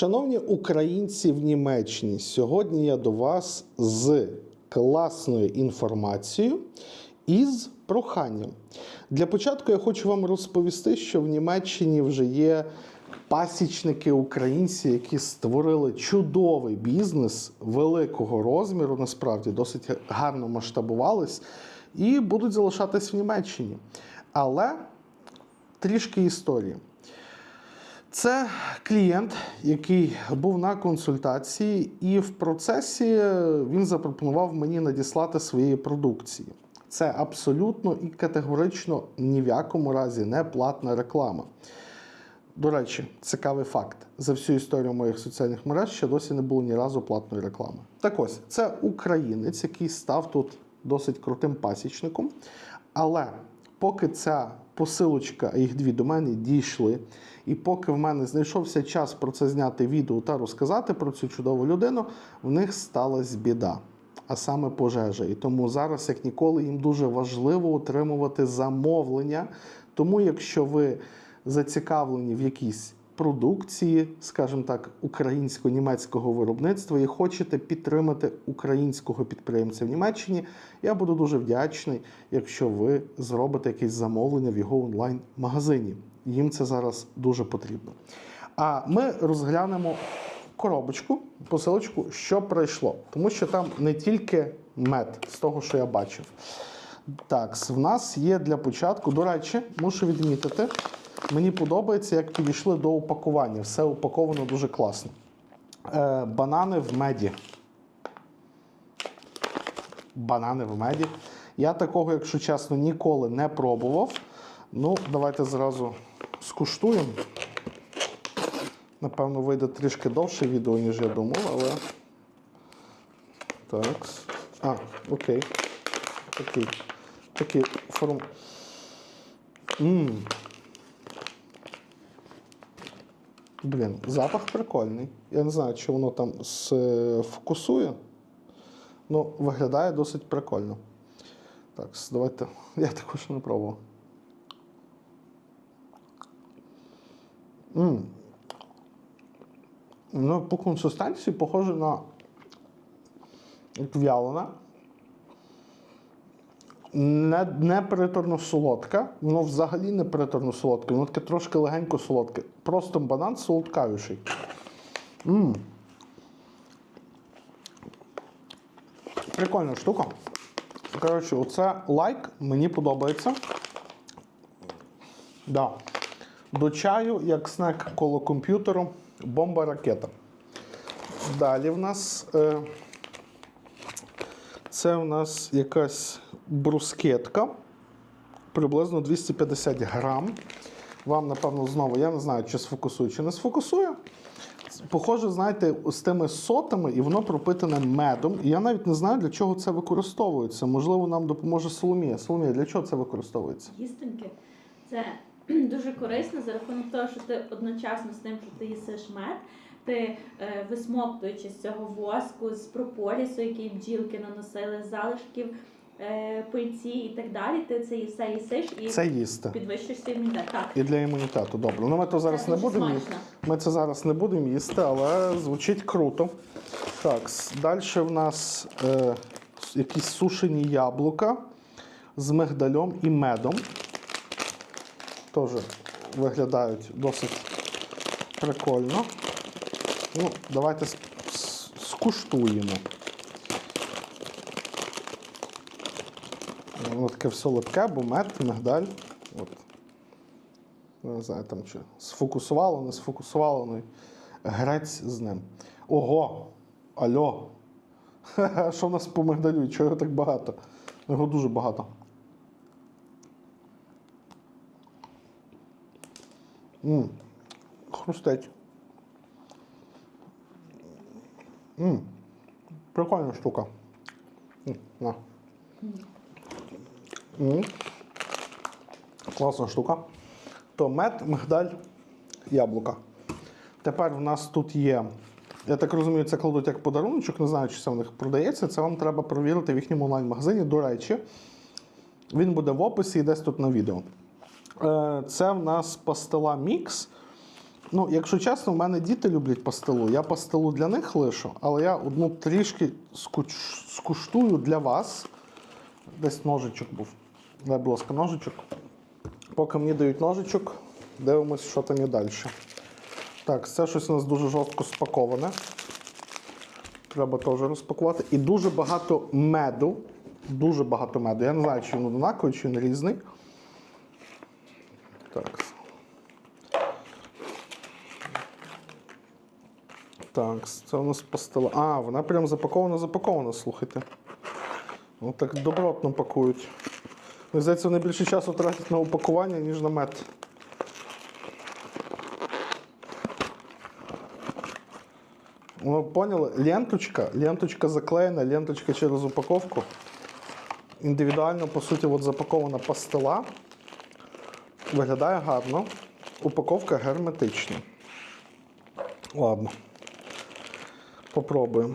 Шановні українці в Німеччині, сьогодні я до вас з класною інформацією і з проханням. Для початку я хочу вам розповісти, що в Німеччині вже є пасічники українці, які створили чудовий бізнес великого розміру, насправді досить гарно масштабувались, і будуть залишатись в Німеччині. Але трішки історії. Це клієнт, який був на консультації, і в процесі він запропонував мені надіслати своєї продукції. Це абсолютно і категорично ні в якому разі не платна реклама. До речі, цікавий факт: за всю історію моїх соціальних мереж ще досі не було ні разу платної реклами. Так ось, це українець, який став тут досить крутим пасічником. Але поки ця посилочка, їх дві до мене дійшли, і поки в мене знайшовся час про це зняти відео та розказати про цю чудову людину, в них сталася біда. А саме пожежа. І тому зараз, як ніколи, їм дуже важливо отримувати замовлення. Тому, якщо ви зацікавлені в якійсь продукції, скажімо так, українсько-німецького виробництва і хочете підтримати українського підприємця в Німеччині, я буду дуже вдячний, якщо ви зробите якесь замовлення в його онлайн-магазині. Їм це зараз дуже потрібно. А ми розглянемо коробочку, посилочку, що прийшло. Тому що там не тільки мед, з того, що я бачив. Так, в нас є для початку. До речі, мушу відмітити, мені подобається, як підійшли до упакування. Все упаковано дуже класно. Е, банани в меді. Банани в меді. Я такого, якщо чесно, ніколи не пробував. Ну, давайте зразу скуштуємо. Напевно, вийде трішки довше відео, ніж я думав, але. Так. А, окей. Такий. Такий форм. Мм. Блін, запах прикольний. Я не знаю, чи воно там сфокусує. Ну, виглядає досить прикольно. Так, давайте. Я також не пробував. Мм. Ну, по консистенції похоже на в'ялена. Не, не приторно солодка, воно взагалі не приторно солодке, воно таке трошки легенько солодке. Просто банан солодкавіший. Мм. Прикольна штука. Коротше, оце лайк, мені подобається. Да. До чаю, як снек коло комп'ютеру, бомба ракета. Далі в нас е, це в нас якась брускетка, приблизно 250 грам. Вам, напевно, знову, я не знаю, чи сфокусує, чи не сфокусує. Похоже, знаєте, з тими сотами, і воно пропитане медом. І я навіть не знаю, для чого це використовується. Можливо, нам допоможе Соломія. Соломія, для чого це використовується? Їстоньки це дуже корисно за рахунок того, що ти одночасно з тим, що ти їсиш мед, ти е, висмоктуючи з цього воску, з прополісу, який бджілки наносили, залишків пильці і так далі, ти це все їсиш і Це їсти. підвищуєш свій імунітет. Так. І для імунітету. Добре. Ну ми то зараз Це не дуже будемо їсти. смачно. Ми це зараз не будемо їсти, але звучить круто. Так, далі в нас е, с- якісь сушені яблука з мигдальом і медом. Теж виглядають досить прикольно. Ну, давайте с- с- скуштуємо. Воно таке все липке, бо мед, мигдаль. От. Ну, Не знаю, там чи сфокусувало, не сфокусувало, ну грець з ним. Ого! Альо! Що в нас по мигдалю? Чого його так багато? Його дуже багато. М, Хрустить. М, Прикольна штука. М, На. Класна штука. То мед, мигдаль, яблука. Тепер в нас тут є. Я так розумію, це кладуть як подарунок, не знаю, чи це в них продається. Це вам треба перевірити в їхньому онлайн-магазині. До речі, він буде в описі і десь тут на відео. Е, Це в нас пастила мікс. Ну, якщо чесно, в мене діти люблять пастилу. Я пастилу для них лишу, але я одну трішки скуштую для вас. Десь ножичок був. Дай, будь ласка, ножичок. Поки мені дають ножичок, дивимось, що там є далі. Так, це щось у нас дуже жорстко спаковане. Треба теж розпакувати. І дуже багато меду. Дуже багато меду. Я не знаю, чи він однаковий, чи він різний. Так. Так, це у нас пастила. А, вона прям запакована, запакована, слухайте. Ну так добротно пакують. Здається, вони більше часу тратять на упакування, ніж на мед. Ну, поняли? Ленточка, ленточка заклеєна, ленточка через упаковку. Індивідуально, по суті, от запакована пастила. Виглядає гарно. Упаковка герметична. Ладно. Попробуємо.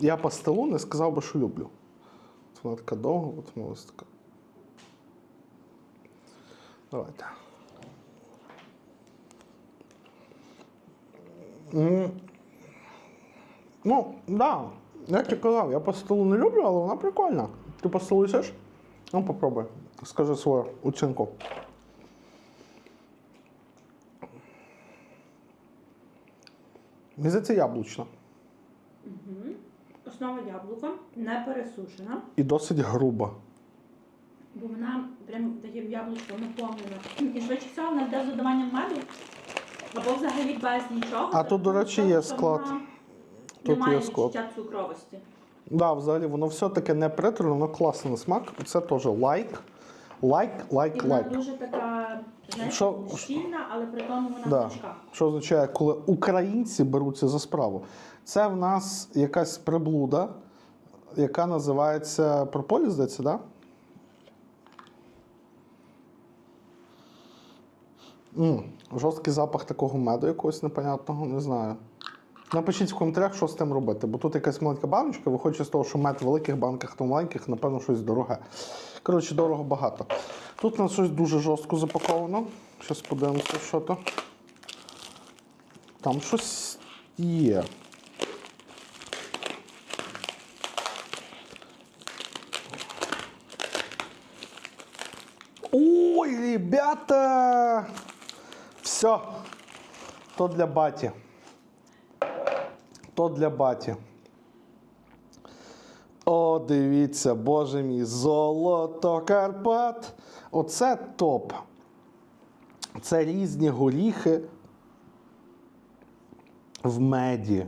Я пастилу не сказав би, що люблю. От Вона така довга, от вона така. Давайте. Ну, да. Як я казав, я пастилу не люблю, але вона прикольна. Ти пастилу їсиш? Ну, попробуй. Скажи свою оцінку. Мені здається, яблучна. Основа яблука не пересушена, І досить груба. бо вона прям дає в яблучко наповнена. І швидше всього вона йде з додаванням меду, або взагалі без нічого. А тут, до речі, є склад. Тут Немає є склад. відчуття цукровості. Да, взагалі воно все-таки не приторне, воно класний на смак. Це теж лайк. Лайк, І лайк, вона лайк. дуже така, Що- щільна, але при тому вона Да. гнучка. Що означає, коли українці беруться за справу? Це в нас якась приблуда, яка називається прополіс, здається, да? м жорсткий запах такого меду якогось непонятного, не знаю. Напишіть в коментарях, що з тим робити, бо тут якась маленька баночка, виходить з того, що мед в великих банках, в маленьких, напевно, щось дороге. Коротше, дорого багато. Тут у нас щось дуже жорстко запаковано. Зараз подивимося, що то. Там щось є. Ой, ребята! Все. То для баті. То для баті. О, дивіться, боже мій, золото Карпат. Оце топ. Це різні горіхи в меді.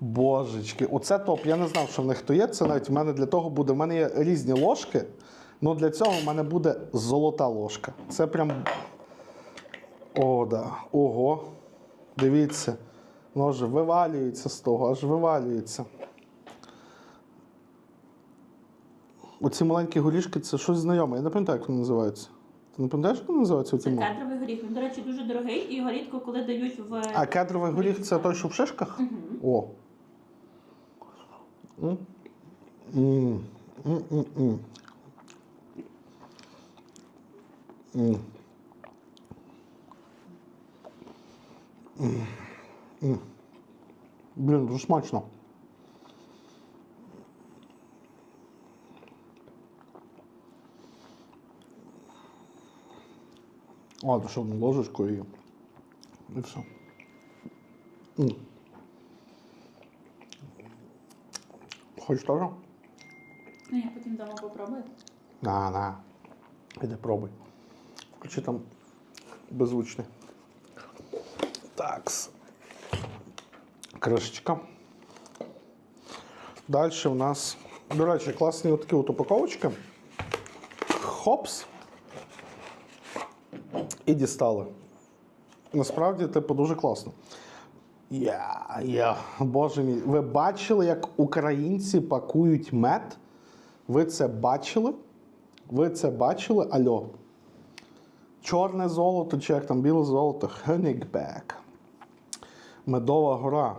Божечки, оце топ. Я не знав, що в них то є. Це навіть в мене для того буде. В мене є різні ложки. Ну для цього в мене буде золота ложка. Це прям. О, да. Ого. Дивіться. Воно аж вивалюється з того, аж вивалюється. Оці маленькі горішки це щось знайоме. Я не пам'ятаю, як вони називаються. Ти не пам'ятаєш, як вони називаються? Оці Це маленькі? кедровий горіх. Він, до речі, дуже дорогий і його рідко коли дають в. А кедровий горіх це той, що в шишках? О. М. М. М, м, м. М. М. Блін, дуже смачно. Ладно, що одну ложечку і, і все. Хочеш теж? Ну, я потім вдома попробую. На, на. Іди пробуй. Включи там беззвучний. Такс. Кришечка. Далі у нас, до речі, класні такі от упаковочки. Хопс. І дістали. Насправді, типу, дуже класно. Я, я, боже мій, ви бачили, як українці пакують мед? Ви це бачили? Ви це бачили? Альо. Чорне золото, чи як там біле золото, Хенігбек. Медова гора.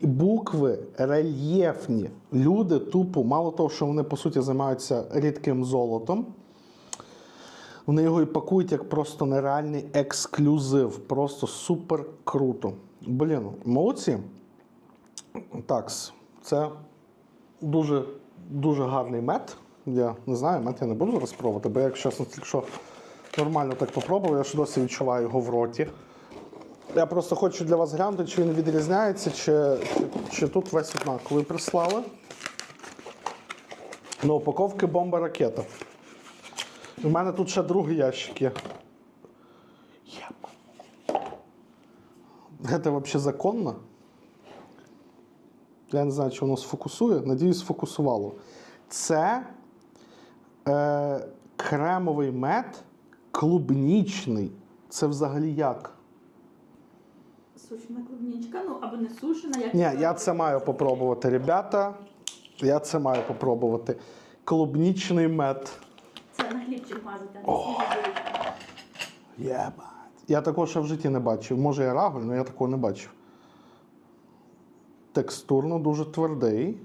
Букви рельєфні. Люди тупо, мало того, що вони по суті займаються рідким золотом. Вони його і пакують як просто нереальний ексклюзив. Просто супер круто. Блін, молодці. Так, це дуже, дуже гарний мед. Я не знаю, мед я не буду зараз пробувати, бо я, якщо нормально так попробував, я ж досі відчуваю його в роті. Я просто хочу для вас глянути, чи він відрізняється, чи, чи, тут весь однаковий прислали. На упаковки бомба ракета. У мене тут ще другий ящик є. Це взагалі законно? Я не знаю, чи воно сфокусує. Надіюсь, сфокусувало. Це е, кремовий мед клубнічний. Це взагалі як? Сушена клубнічка, ну або не сушена, як Ні, я це маю попробувати, ребята. Я це маю попробувати. Клубнічний мед. Це на хлібчик мазати, а не. Єбать. Я такого ще в житті не бачив. Може, я рагуль, але я такого не бачив. Текстурно дуже твердий.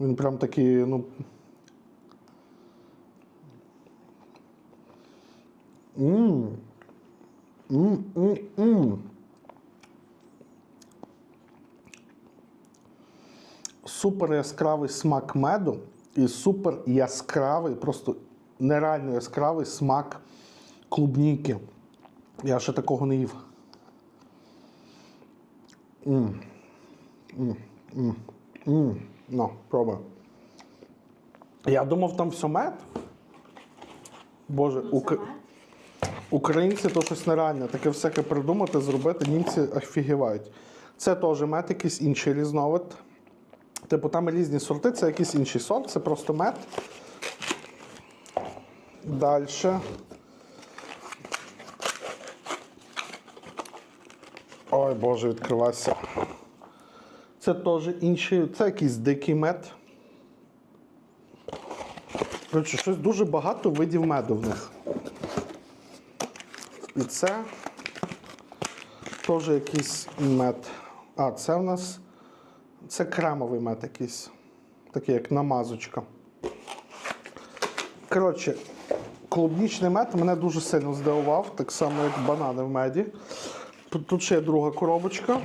Він прям такий, ну. Мм. Супер яскравий смак меду і супер яскравий, просто нереально яскравий смак клубніки. Я ще такого не їв. М. М. М. М. Ну, пробуй. Я думав, там все мед. Боже, ук... українці то щось нереальне. Таке всяке придумати, зробити, німці офігівають. Це теж мед, якийсь інший різновид. Типу, там різні сорти, це якийсь інший сорт, це просто мед. Далі. Ой, Боже, відкривайся. Це теж інший, це якийсь дикий мед. Коротше, щось дуже багато видів меду в них. І це теж якийсь мед. А, це в нас це кремовий мед якийсь. Такий, як намазочка. Коротше, клубнічний мед мене дуже сильно здивував, так само, як банани в меді. Тут, ще є друга коробочка.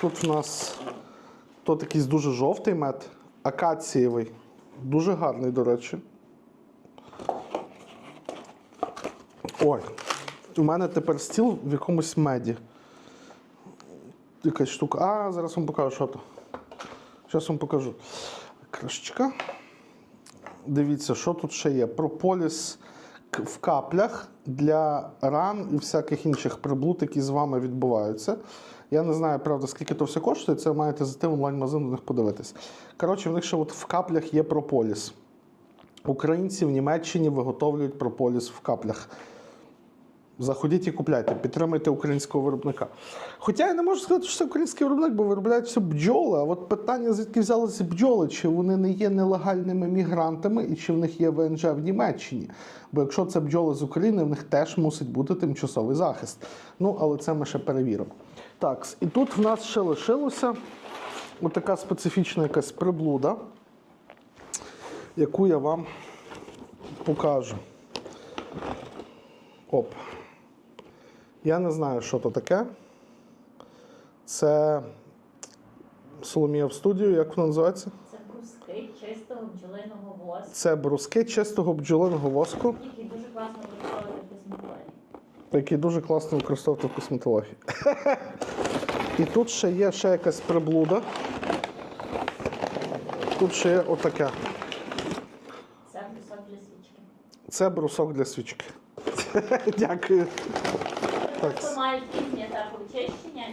Тут в нас тут якийсь дуже жовтий мед, акацієвий. Дуже гарний, до речі. Ой, у мене тепер стіл в якомусь меді. Якась штука. А, зараз вам покажу, що то. Зараз вам покажу. Кришечка. Дивіться, що тут ще є. Прополіс в каплях для ран і всяких інших приблуд, які з вами відбуваються. Я не знаю, правда, скільки то все коштує, це маєте зайти в онлайн-магазин до них подивитись. Коротше, в них ще от в каплях є прополіс. Українці в Німеччині виготовлюють прополіс в каплях. Заходіть і купляйте, підтримуйте українського виробника. Хоча я не можу сказати, що це український виробник, бо виробляють все бджоли. А от питання, звідки взялися бджоли, чи вони не є нелегальними мігрантами і чи в них є ВНЖ в Німеччині. Бо якщо це бджоли з України, в них теж мусить бути тимчасовий захист. Ну, але це ми ще перевіримо. Так, і тут в нас ще лишилося отака специфічна якась приблуда, яку я вам покажу. Оп. Я не знаю, що то таке. Це Соломія в студію, як воно називається? Це бруски чистого бджолиного воску, Це бруски чистого бджолиного воску, який дуже класно використовувати в косметології. який дуже класно використовувати в косметології. І тут ще є ще якась приблуда. Тут ще є отаке. Це брусок для свічки. Це брусок для свічки. Дякую. Так. Мають різні етапи очищення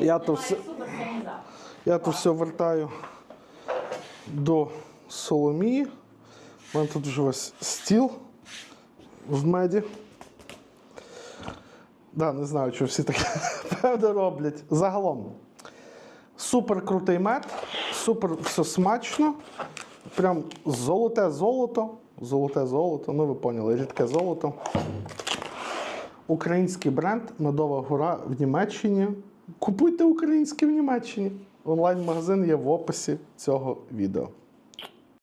і Я то все-. Я тут все вертаю до Соломії. У мене тут вже ось стіл в меді. Да, не знаю, що всі таке певно роблять. Загалом. Супер крутий мед, супер все смачно. Прям золоте золото. Золоте золото, ну ви поняли, рідке золото. Український бренд Медова гора в Німеччині. Купуйте українське в Німеччині. Онлайн-магазин є в описі цього відео.